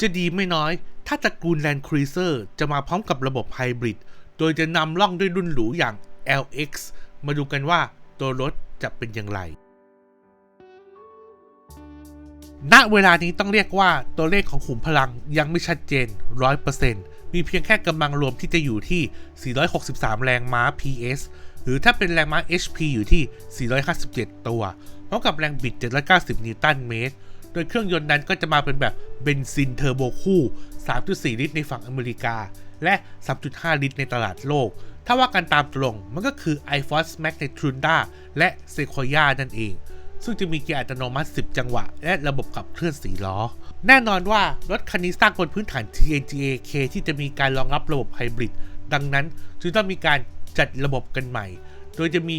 จะดีไม่น้อย ถ้าตระกูล Land Cruiser จะมาพร้อมกับระบบไฮบริด โดยจะนำล่องด้วยรุ่นหรูอย่าง LX มาดูกันว่าตัวรถจะเป็นอย่างไร ณ เวลานี้ต้องเรียกว่าตัวเลขของขุมพลังยังไม่ชัดเจน 100%มีเพียงแค่กำลังรวมที่จะอยู่ที่ 463 แรงม้า PS หรือถ้าเป็นแรงม้า HP อยู่ที่ 457 ตัว พร้อมกับแรงบิด 790 นิวตันเมตร โดยเครื่องยนต์นั้นก็จะมาเป็นแบบเบนซินเทอร์โบคู่ 3.4 ลิตรในฝั่งอเมริกา และ 3.5 ลิตรในตลาดโลก ถ้าว่ากันตามตรงมันก็คือ iForce Max ใน Tundra และ Sequoia นั่นเอง ซึ่งจะมีเกียร์อัตโนมัติ 10 จังหวะ และระบบขับเคลื่อน4ล้อ แน่นอนว่ารถคันนี้สร้างบนพื้นฐาน TNGA-K ที่จะมีการรองรับระบบไฮบริด ดังนั้นจึงต้องมีการจัดระบบกันใหม่ โดยจะมี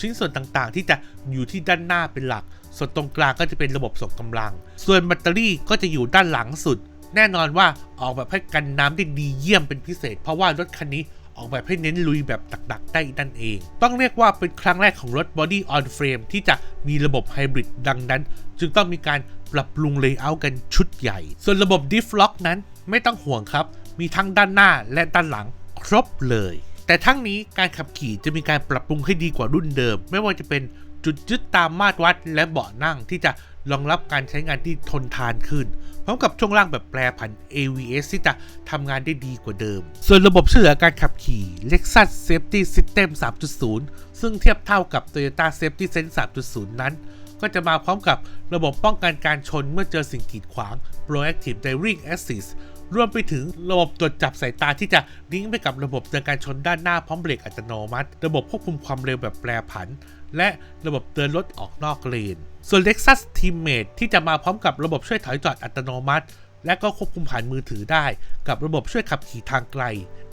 ชิ้นส่วนต่างๆ ที่จะอยู่ที่ด้านหน้าเป็นหลัก ส่วนตรงกลางก็จะเป็นระบบส่งกำลัง ส่วนแบตเตอรี่ก็จะอยู่ด้านหลังสุด แน่นอนว่าออกแบบให้กันน้ำได้ดีเยี่ยมเป็นพิเศษ เพราะว่ารถคันนี้ออกแบบให้เน้นลุยแบบตักๆได้นั่นเอง ต้องเรียกว่าเป็นครั้งแรกของรถ Body on Frame ที่จะมีระบบไฮบริดดังนั้น จึงต้องมีการปรับปรุงเลเยอร์กันชุดใหญ่ ส่วนระบบ Diff Lock นั้นไม่ต้องห่วงครับ มีทั้งด้านหน้าและด้านหลังครบเลย แต่ทั้งนี้การขับขี่จะมีการปรับปรุงให้ดีกว่ารุ่นเดิม ไม่ว่าจะเป็นจุดยึดตามมาตรวัดและเบาะนั่งที่จะรองรับการใช้งานที่ทนทานขึ้น พร้อมกับช่วงล่างแบบแปรผัน AVS ที่จะทำงานได้ดีกว่าเดิม ส่วนระบบช่วยเหลือการขับขี่ Lexus Safety System 3.0 ซึ่งเทียบเท่ากับ Toyota Safety Sense 3.0 นั้น ก็จะมาพร้อมกับระบบป้องกันการชนเมื่อเจอสิ่งกีดขวาง Proactive Driving Assist รวมไปถึงระบบตรวจจับสายตาที่จะลิงก์ไปกับระบบเตือนการชนด้านหน้าพร้อมเบรกอัตโนมัติ ระบบควบคุมความเร็วแบบแปรผัน และระบบเตือนรถออกนอกเลน ส่วน Lexus Teammate ที่จะมาพร้อมกับระบบช่วยถอยจอดอัตโนมัติ และก็ควบคุมผ่านมือถือได้ กับระบบช่วยขับขี่ทางไกล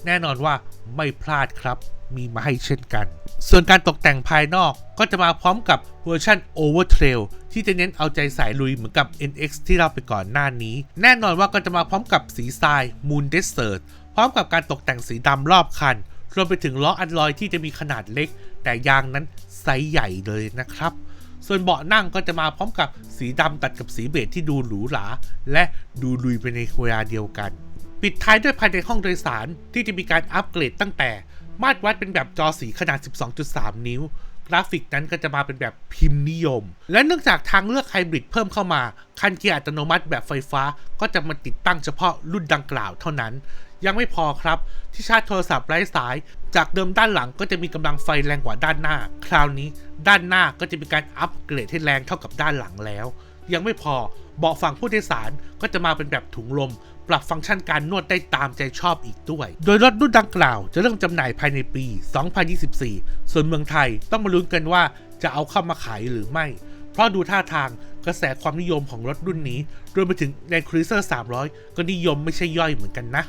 แน่นอนว่าไม่พลาดครับ มีมาให้เช่นกัน ส่วนการตกแต่งภายนอกก็จะมาพร้อมกับเวอร์ชัน Overtrail ที่จะเน้นเอาใจสายลุยเหมือนกับ NX ที่เราไปก่อนหน้านี้ แน่นอนว่าก็จะมาพร้อมกับสีทราย Moon Desert พร้อมกับการตกแต่งสีดำรอบคัน รวมไปถึงล้ออัลลอยที่จะมีขนาดเล็ก แต่ยางนั้นไซส์ใหญ่เลยนะครับ ส่วนเบาะนั่งก็จะมาพร้อมกับสีดำตัดกับสีเบจที่ดูหรูหราและดูลุยไปในเวลาเดียวกัน ปิดท้ายด้วยภายในห้องโดยสารที่จะมีการอัปเกรดตั้งแต่ มาตรวัดเป็นแบบจอสีขนาด 12.3 นิ้ว กราฟิกนั้นก็จะมาเป็นแบบพิมพ์นิยม และเนื่องจากทางเลือกไฮบริดเพิ่มเข้ามา คันเกียร์อัตโนมัติแบบไฟฟ้าก็จะมาติดตั้งเฉพาะรุ่นดังกล่าวเท่านั้น ยังไม่พอครับ ที่ชาร์จโทรศัพท์ไร้สาย จากเดิมด้านหลังก็จะมีกำลังไฟแรงกว่าด้านหน้า คราวนี้ ด้านหน้าก็จะมีการอัปเกรดให้แรงเท่ากับด้านหลังแล้ว ยังไม่พอเบาะฝั่งผู้โดยสารก็จะมาเป็นแบบถุงลม ปรับฟังก์ชันการนวดได้ตามใจชอบอีกด้วย โดยรถรุ่นดังกล่าวจะเริ่มจำหน่ายภายในปี 2024 ส่วนเมืองไทยต้องมาลุ้นกันว่าจะเอาเข้ามาขายหรือไม่ เพราะดูท่าทางกระแสความนิยมของรถรุ่นนี้ รวมไปถึง Land Cruiser 300 ก็นิยมไม่ใช่ย่อยเหมือนกันนะ